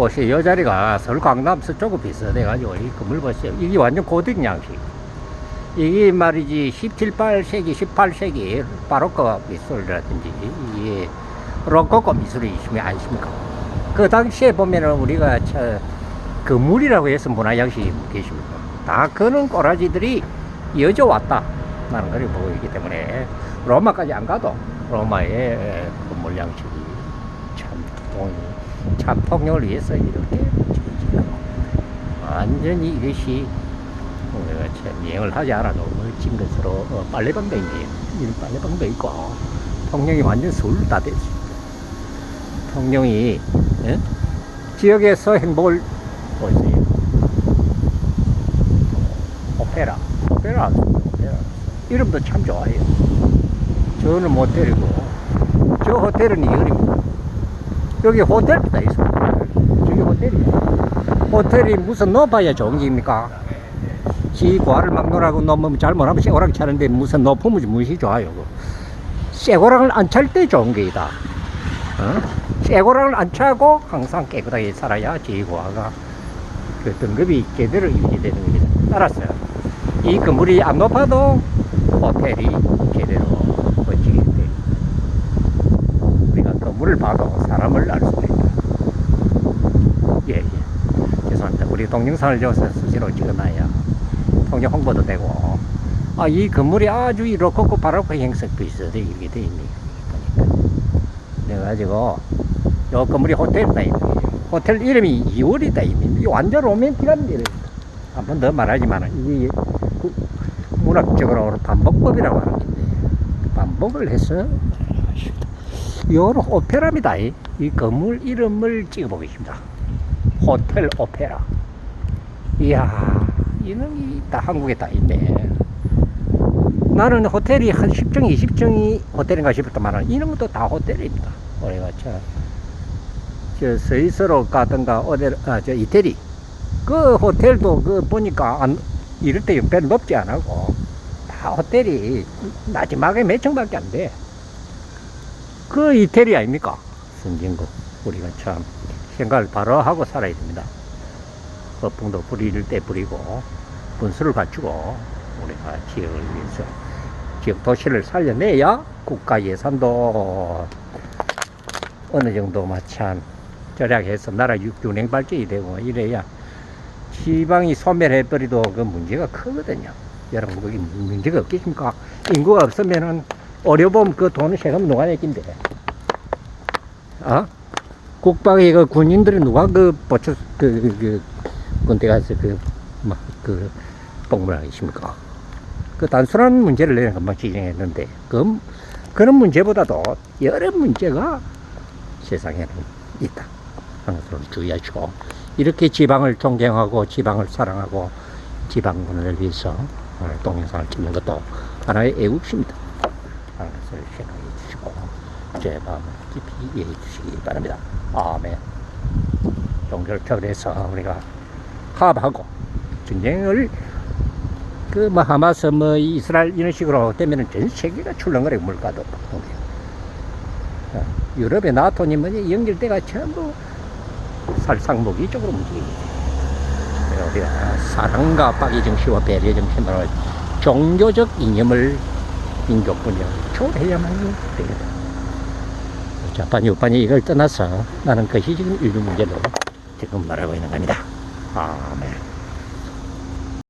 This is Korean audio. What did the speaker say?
보세요. 이 자리가 서울 강남 서쪽과 비슷해 가지고 이 건물 보세요. 이게 완전 고딕 양식. 이게 말이지 17, 8세기, 18세기 바로크 미술이라든지 이게 로코코 미술이 있으면 아십니까? 그 당시에 보면은 우리가 저 건물이라고 해서 문화 양식이 계십니까? 다 그런 꼬라지들이 이어져 왔다. 나는 그렇게 보고 있기 때문에 로마까지 안 가도 로마의 건물 양식이 참, 통- 참 통용을 위해서 이렇게 완전히 이것이 우리가 참 여행을 하지 않아도 멋진 것으로 어, 빨래방도 있네요. 이런 빨래방도 있고 통영이 완전 서울 다 됐어. 통영이 예? 지역에서 행복을 보세요. 오페라, 오페라, 오페라. 이름도 참 좋아요. 저는 모텔이고 저 호텔은 이열입니다. 여기 호텔도 다 있어. 저기 호텔이야. 호텔이 무슨 높아야 좋은 게입니까? 지 과를 막 놀라고 너무 잘못하면 쇠고랑 차는데 무슨 높으면 무엇이 좋아요. 그. 쇠고랑을 안 찰 때 좋은 게이다. 어? 쇠고랑을 안 차고 항상 깨끗하게 살아야 지과가 그 등급이 제대로 유지되는 겁니다. 알았어요. 이 건물이 안 높아도 호텔이 제대로 멋지게 돼. 우리가 건물을 봐도 사람을 알 수가 있다. 예, 예. 죄송합니다. 우리 동영상을 저서 수시로 찍어놔야 통역 홍보도 되고. 아, 이 건물이 아주 이 로코코 바로코 형성 비슷하게 이렇게 돼. 보니까. 그래가지고, 요 건물이 호텔이다. 있네. 호텔 이름이 이월이다. 있네. 이 완전 로맨틱한 이름입니다. 한번 더 말하지만, 이게 그 문학적으로 반복법이라고 하는 건데, 반복을 해서, 요런 오페라입니다. 이, 이 건물 이름을 찍어보겠습니다. 호텔 오페라. 이야, 이놈이 다 한국에 다 있네. 나는 호텔이 한 10층, 20층이 호텔인가 싶었더만 이런 것도 다 호텔입니다. 우리가 저, 저 스위스로 가든가 어디, 아, 저 이태리. 그 호텔도 그 보니까 안, 이럴 때 별로 높지 않고 다 호텔이 마지막에 몇 층밖에 안 돼. 그 이태리 아닙니까? 선진국. 우리가 참 생각을 바로 하고 살아야 됩니다. 거풍도 부릴 때 부리고 분수를 갖추고 우리가 지역을 위해서 지역 도시를 살려내야 국가 예산도 어느 정도 마참 절약해서 나라 균형 발전이 되고 이래야 지방이 소멸해버리도 그 문제가 크거든요. 여러분 거기 문제가 없겠습니까? 인구가 없으면은 어려움 그 돈은 세금 누가 내긴데? 아? 국방의 그 군인들이 누가 그 보초 그, 그, 그 군대 가서 그, 막, 그, 복무하겠습니까? 그 단순한 문제를 내는 것만 지정했는데, 그, 그런 문제보다도 여러 문제가 세상에는 있다. 것을 주의하시고, 이렇게 지방을 존경하고, 지방을 사랑하고, 지방군을 위해서 동영상을 찍는 것도 하나의 애국심이다. 하는 것을 생각해 주시고, 제 마음을 깊이 이해해 주시기 바랍니다. 아멘. 종교를 초월해서 우리가 화 합하고 전쟁을 그뭐 하마스 뭐 이스라엘 이런 식으로 되면은 전 세계가 출렁거려 물가도. 자, 유럽의 나토니 뭐니 연결대가 전부 살상무기 쪽으로 움직입니다. 우리가 사랑과 박의 정신과 배려 정신으로 종교적 이념을 민족분열 초월해야만 되거든. 자판이 우판이 이걸 떠나서 나는 그것이 지금 인류 문제로 지금 말하고 있는 겁니다. 아멘.